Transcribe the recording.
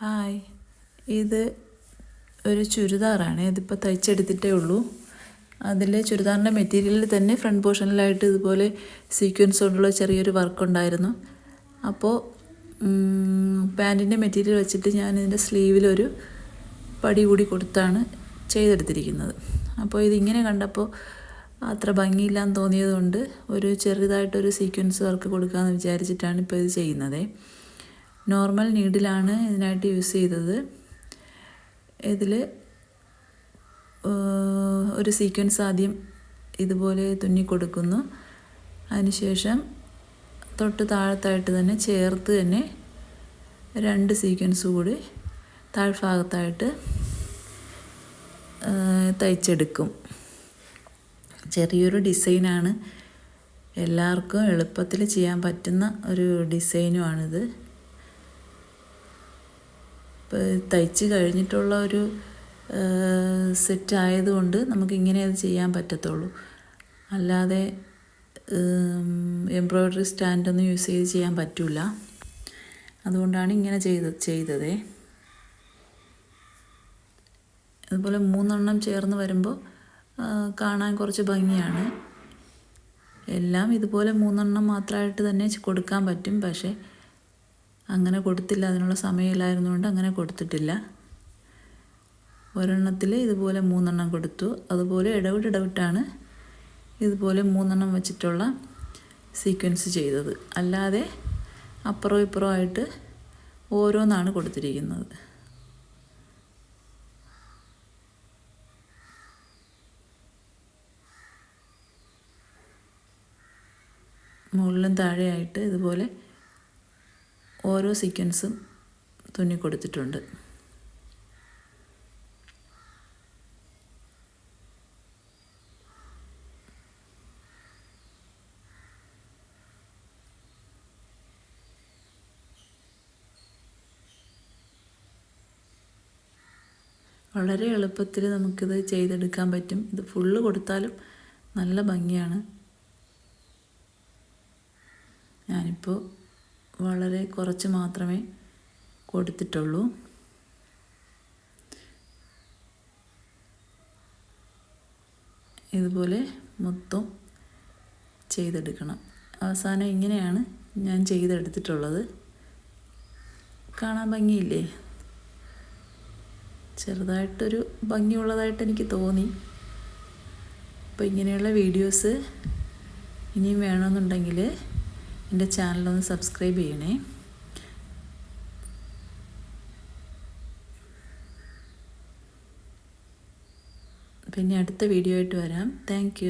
Hi. ഇത് ഒരു ചുരിദാറാണ്. ഇതിപ്പോൾ തയ്ച്ചെടുത്തിട്ടേ ഉള്ളൂ. അതിൽ ചുരിദാറിന്റെ മെറ്റീരിയലിൽ തന്നെ ഫ്രണ്ട് പോർഷനിലായിട്ട് ഇതുപോലെ സീക്വൻസ് കൊണ്ടുള്ള ചെറിയൊരു വർക്ക് ഉണ്ടായിരുന്നു അപ്പോൾ പാന്റിന്റെ മെറ്റീരിയൽ വെച്ചിട്ട് ഞാൻ ഇതിന്റെ സ്ലീവിലൊരു പടി കൂടി കൊടുത്താണ് ചെയ്തെടുത്തിരിക്കുന്നത്. അപ്പോൾ ഇതിങ്ങനെ കണ്ടപ്പോൾ അത്ര ഭംഗിയില്ലാന്ന് തോന്നിയതുകൊണ്ട് ഒരു ചെറുതായിട്ടൊരു സീക്വൻസ് വർക്ക് കൊടുക്കാമെന്ന് വിചാരിച്ചിട്ടാണ് ഇപ്പോൾ ഇത് ചെയ്യുന്നത്. നോർമൽ നീഡിലാണ് ഇതിനായിട്ട് യൂസ് ചെയ്തത്. ഇതിൽ ഒരു സീക്വൻസ് ആദ്യം ഇതുപോലെ തുന്നി കൊടുക്കുന്നു. അതിനുശേഷം തൊട്ട് താഴത്തായിട്ട് തന്നെ ചേർത്ത് തന്നെ രണ്ട് സീക്വൻസ് കൂടി താഴ്ഭാഗത്തായിട്ട് തയ്ച്ചെടുക്കും. ചെറിയൊരു ഡിസൈനാണ്. എല്ലാവർക്കും എളുപ്പത്തിൽ ചെയ്യാൻ പറ്റുന്ന ഒരു ഡിസൈനുമാണിത്. തയ്ച്ച് കഴിഞ്ഞിട്ടുള്ള ഒരു സെറ്റ് ആയതുകൊണ്ട് നമുക്ക് ഇങ്ങനെ അത് ചെയ്യാൻ പറ്റത്തുള്ളൂ. അല്ലാതെ എംബ്രോയ്ഡറി സ്റ്റാൻഡൊന്നും യൂസ് ചെയ്ത് ചെയ്യാൻ പറ്റില്ല അതുകൊണ്ടാണ് ഇങ്ങനെ ചെയ്ത് ചെയ്തത്. അതുപോലെ മൂന്നെണ്ണം ചേർന്ന് വരുമ്പോൾ കാണാൻ കുറച്ച് ഭംഗിയാണ്. എല്ലാം ഇതുപോലെ മൂന്നെണ്ണം മാത്രമായിട്ട് തന്നെ കൊടുക്കാൻ പറ്റും. പക്ഷേ അങ്ങനെ കൊടുത്തില്ല. അതിനുള്ള സമയമില്ലായിരുന്നുകൊണ്ട് അങ്ങനെ കൊടുത്തിട്ടില്ല. ഒരെണ്ണത്തിൽ ഇതുപോലെ മൂന്നെണ്ണം കൊടുത്തു. അതുപോലെ ഇടവിട്ട് ഇടവിട്ടാണ് ഇതുപോലെ മൂന്നെണ്ണം വെച്ചിട്ടുള്ള സീക്വൻസ് ചെയ്തത്. അല്ലാതെ അപ്പുറവും ഇപ്പുറവും ആയിട്ട് ഓരോന്നാണ് കൊടുത്തിരിക്കുന്നത്. മുകളിലും താഴെയായിട്ട് ഇതുപോലെ ഓരോ സീക്വൻസും തുന്നി കൊടുത്തിട്ടുണ്ട്. വളരെ എളുപ്പത്തിൽ നമുക്കിത് ചെയ്തെടുക്കാൻ പറ്റും. ഇത് ഫുള്ള് കൊടുത്താലും നല്ല ഭംഗിയാണ്. ഞാനിപ്പോൾ വളരെ കുറച്ച് മാത്രമേ കൊടുത്തിട്ടുള്ളൂ. ഇതുപോലെ മൊത്തം ചെയ്തെടുക്കണം. അവസാനം ഇങ്ങനെയാണ് ഞാൻ ചെയ്തെടുത്തിട്ടുള്ളത്. കാണാൻ ഭംഗിയില്ലേ? ചെറുതായിട്ടൊരു ഭംഗിയുള്ളതായിട്ട് എനിക്ക് തോന്നി. അപ്പോൾ ഇങ്ങനെയുള്ള വീഡിയോസ് ഇനിയും വേണമെന്നുണ്ടെങ്കിൽ എന്റെ ചാനലൊന്ന് സബ്സ്ക്രൈബ് ചെയ്യണേ. പിന്നെ അടുത്ത വീഡിയോ ആയിട്ട് വരാം. താങ്ക്